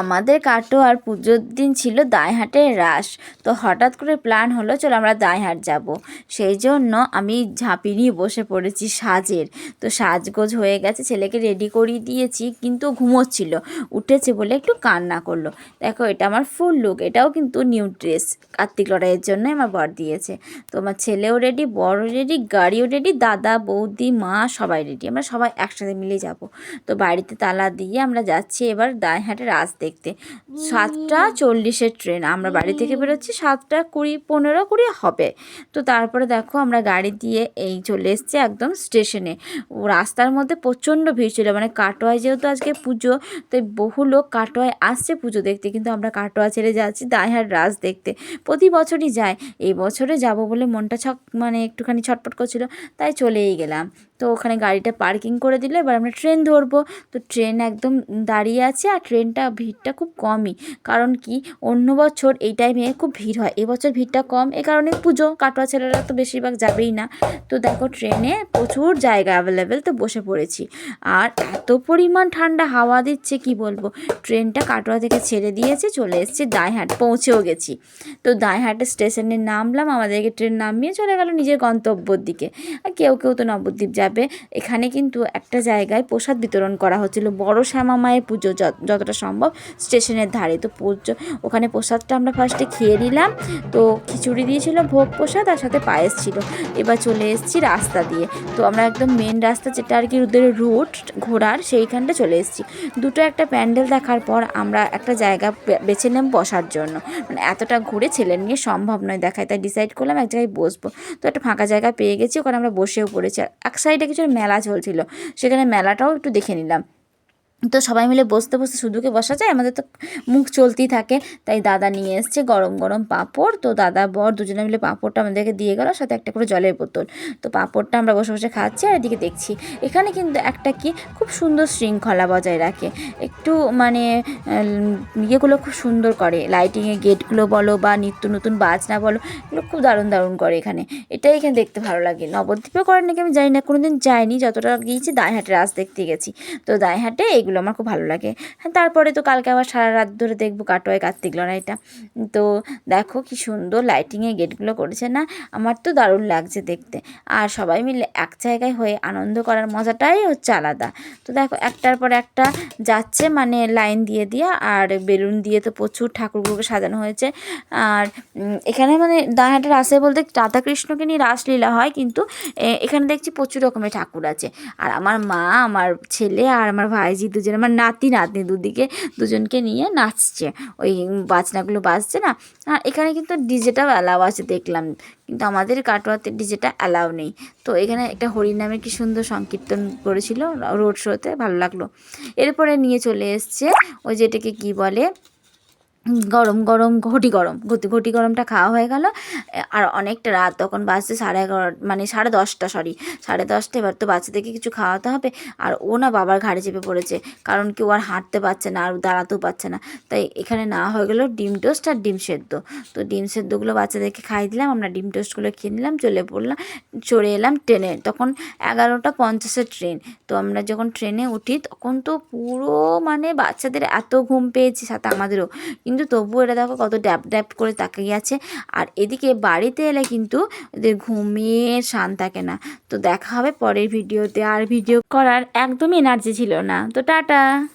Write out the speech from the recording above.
আমাদের কাটো আর পুজোর দিন ছিল দাইহাটের রাস। তো হঠাৎ করে প্ল্যান হলো, চলো আমরা দাইহাট যাব। সেই জন্য আমি ঝাঁপি নিয়ে বসে পড়েছি সাজের। তো সাজগোজ হয়ে গেছে, ছেলেকে রেডি করিয়ে দিয়েছি, কিন্তু ঘুমোচ্ছিল। উঠেছে বলে একটু কান্না করল। দেখো, এটা আমার ফুল লুক এটাও কিন্তু নিউ ড্রেস কার্তিক লড়াইয়ের জন্য আমার বর দিয়েছে। তো আমার ছেলেও রেডি বড় রেডি গাড়িও রেডি দাদা, বৌদি, মা সবাই রেডি আমরা সবাই একসাথে মিলে যাব। তো বাড়িতে তালা দিয়ে আমরা যাচ্ছি, এবার দাইহাটে রাস দেখতে। সাতটা চল্লিশের ট্রেন আমরা বাড়ি থেকে বেরোচ্ছি সাতটা কুড়ি পনেরো কুড়ি হবে। তো তারপরে দেখো আমরা গাড়ি দিয়ে এই চলে এসেছি একদম স্টেশনে। ও রাস্তার মধ্যে প্রচণ্ড ভিড় ছিল মানে কাটোয়ায় যেহেতু আজকে পুজো তাই বহু লোক কাটোয়ায় আসছে পুজো দেখতে কিন্তু আমরা কাটোয়া ছেড়ে যাচ্ছি দাইহাট রাস দেখতে। প্রতি বছরই যায় এই বছরে যাব বলে মনটা ছক মানে একটুখানি ছটপট করছিল তাই চলেই গেলাম। তো ওখানে গাড়িটা পার্কিং করে দিলে এবার আমরা ট্রেন ধরবো। তো ট্রেন একদম দাঁড়িয়ে আছে আর ট্রেনটা ভিড়টা খুব কমই। কারণ কি? অন্য বছর এই টাইমে খুব ভিড় হয়। এবছর ভিড়টা কম, এ কারণে পুজো, কাটোয়া ছেলেরা তো বেশিরভাগ যাবেই না। তো দেখো ট্রেনে প্রচুর জায়গা অ্যাভেলেবেল তো বসে পড়েছি। আর এত পরিমাণ ঠান্ডা হাওয়া দিচ্ছে, কি বলব? ট্রেনটা কাটোয়া থেকে ছেড়ে দিয়েছে, চলে এসেছে দাইহাট পৌঁছেও গেছি। তো দাইহাটের স্টেশনে নামলাম, আমাদেরকে ট্রেন নামিয়ে চলে গেল নিজের গন্তব্যর দিকে। আর কেউ কেউ তো নবদ্বীপ যাবে। এখানে কিন্তু একটা জায়গায় প্রসাদ বিতরণ করা হচ্ছিল, বড় শ্যামা মায়ের পুজো যত- যতটা সম্ভব। স্টেশনের ধারে। তো ওখানে প্রসাদটা আমরা ফার্স্টে খেয়ে নিলাম। তো খিচুড়ি দিয়েছিল, ভোগ প্রসাদ আর সাথে পায়েস ছিল। এবার চলে এসেছি রাস্তা দিয়ে। তো আমরা একদম মেন রাস্তা যেটা আর কি ওদের রুট ঘোরার, সেইখানটা চলে এসেছি। দুটো একটা প্যান্ডেল দেখার পর আমরা একটা জায়গা বেছে নিলাম বসার জন্য। মানে এতটা ঘুরে ছেলে নিয়ে সম্ভব নয় দেখায়। তাই ডিসাইড করলাম এক জায়গায় বসবো। তো একটা ফাঁকা জায়গা পেয়ে গেছি, ওখানে আমরা বসেও পড়েছি। আর এক সাইডে কিছু মেলা চলছিল। সেখানে মেলাটাও একটু দেখে নিলাম। তো সবাই মিলে বসতে বসতে শুধুকে বসা যায়, আমাদের তো মুখ চলতেই থাকে। তাই দাদা নিয়ে এসছে গরম গরম পাঁপড়। তো দাদা বর দুজনে মিলে পাঁপড়টা আমাদেরকে দিয়ে গেল, সাথে একটা করে জলের বোতল। তো পাঁপড়টা আমরা বসে বসে খাচ্ছি আর এদিকে দেখছি, এখানে কিন্তু একটা কি খুব সুন্দর শৃঙ্খলা বজায় রাখে। একটু মানে ইয়েগুলো খুব সুন্দর করে। লাইটিংয়ের গেটগুলো বলো বা নিত্য নতুন বাজনা বলো, এগুলো খুব দারুণ দারুণ করে এখানে। এটাই এখানে দেখতে ভালো লাগে। নবদ্বীপে করেন নাকি আমি জানি না, কোনোদিন যাইনি, যতটা গিয়েছি দাঁড়হাটে রাস দেখতে গেছি। তো দাঁড়হাটে এগুলো আমার খুব ভালো লাগে। হ্যাঁ তারপরে তো কালকে আবার সারা রাত ধরে দেখব কাটোয় কার্তিক লড়াইটা। তো দেখো কি সুন্দর লাইটিংয়ে গেটগুলো করেছে না? আমার তো দারুণ লাগছে দেখতে। আর সবাই মিলে এক জায়গায় হয়ে আনন্দ করার মজাটাই হচ্ছে আলাদা। তো দেখো একটার পর একটা যাচ্ছে মানে লাইন দিয়ে দিয়ে, আর বেলুন দিয়ে তো প্রচুর ঠাকুরগুলোকে সাজানো হয়েছে। আর এখানে মানে দাঁড়াটা রাসে বলতে রাধাকৃষ্ণকে নিয়ে রাসলীলা হয়, কিন্তু এখানে দেখছি প্রচুর রকমের ঠাকুর আছে। আর আমার মা, আমার ছেলে আর আমার ভাইজি দুজন আমার নাতি নাতনি দুদিকে দুজনকে নিয়ে নাচছে। ওই বাজনাগুলো বাজছে না? আর এখানে কিন্তু ডিজেটাও অ্যালাউ আছে দেখলাম। কিন্তু আমাদের কাটোয়াতে ডিজেটা অ্যালাউ নেই। তো এখানে একটা হরিনামে কি সুন্দর সংকীর্তন করেছিল রোড শোতে, ভালো লাগল। এরপরে নিয়ে চলে এসছে ওই যেটাকে কি বলে? গরম গরম, ঘটি গরম। ঘটি ঘটি গরমটা খাওয়া হয়ে গেল। আর অনেকটা রাত তখন বাজছে সাড়ে এগারো মানে সাড়ে দশটা সরি সাড়ে দশটা, এবার তো বাচ্চাদেরকে কিছু খাওয়াতে হবে। আর ও না বাবার ঘাড়ে চেপে পড়েছে, কারণ কি ও আর হাঁটতে পারছে না, আর দাঁড়াতেও পারছে না। তাই এখানে না হয়ে গেলো ডিম টোস্ট আর ডিম সেদ্ধ। তো ডিম সেদ্ধগুলো বাচ্চাদেরকে খাই দিলাম, আমরা ডিম টোস্টগুলো খেয়ে নিলাম, চলে পড়লাম, চড়ে এলাম ট্রেনে। তখন এগারোটা পঞ্চাশের ট্রেন। তো আমরা যখন ট্রেনে উঠি, তখন তো পুরো মানে বাচ্চাদের এত ঘুম পেয়েছি, সাথে আমাদেরও। কিন্তু তবুও এটা দেখো কত ড্যাপ ড্যাপ করে তাকিয়ে আছে। আর এদিকে বাড়িতে এলে কিন্তু ওদের ঘুমিয়ে শান থাকে না। তো দেখা হবে পরের ভিডিওতে। আর ভিডিও করার একদমই এনার্জি ছিল না। তো টাটা।